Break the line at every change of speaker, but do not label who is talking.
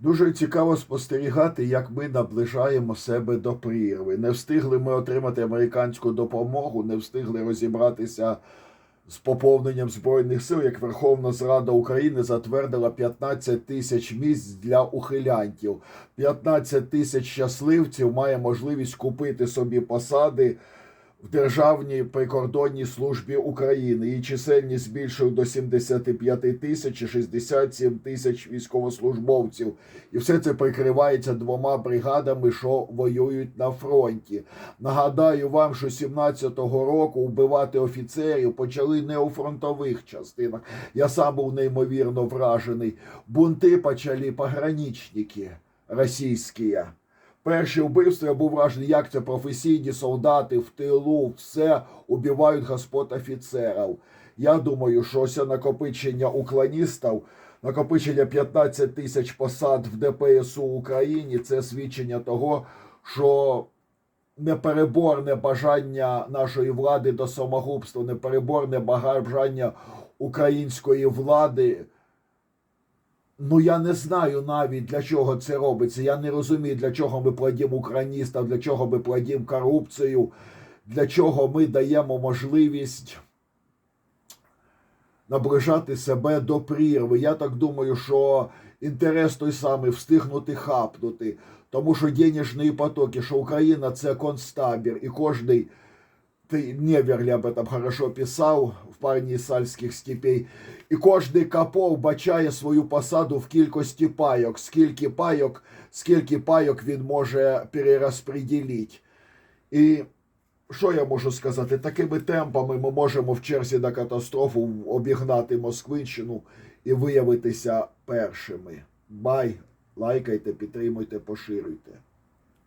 Дуже цікаво спостерігати, як ми наближаємо себе до прірви. Не встигли ми отримати американську допомогу, не встигли розібратися з поповненням збройних сил, як Верховна Зрада України затвердила 15 тисяч місць для ухилянтів. 15 тисяч щасливців має можливість купити собі посади в Державній прикордонній службі України. Її чисельність збільшують до 75 тисяч і 67 тисяч військовослужбовців. І все це прикривається двома бригадами, що воюють на фронті. Нагадаю вам, що 17-го року вбивати офіцерів почали не у фронтових частинах. Я сам був неймовірно вражений. Бунти почали пограничники російські. Перші вбивства я був вражений, як це професійні солдати в тилу, все убивають господ офіцерів. Я думаю, що ось накопичення уклоністів, накопичення 15 тисяч посад в ДПСУ Україні це свідчення того, що непереборне бажання нашої влади до самогубства, непереборне бажання української влади. Ну, я не знаю навіть для чого це робиться. Я не розумію, для чого ми плодимо україністів, для чого ми плодимо корупцію, для чого ми даємо можливість наближати себе до прірви. Я так думаю, що інтерес той самий встигнути хапнути, тому що денежні потоки, що Україна це концтабір, і кожний ты Неверли об этом хорошо писав в парні сальських степей. І кожний капов бачає свою посаду в кількості пайок. Скільки пайок, скільки пайок він може перерозподілити. І що я можу сказати? Такими темпами ми можемо в черзі на катастрофу обігнати Москвинщину і виявитися першими. Бай, лайкайте, підтримуйте, поширюйте.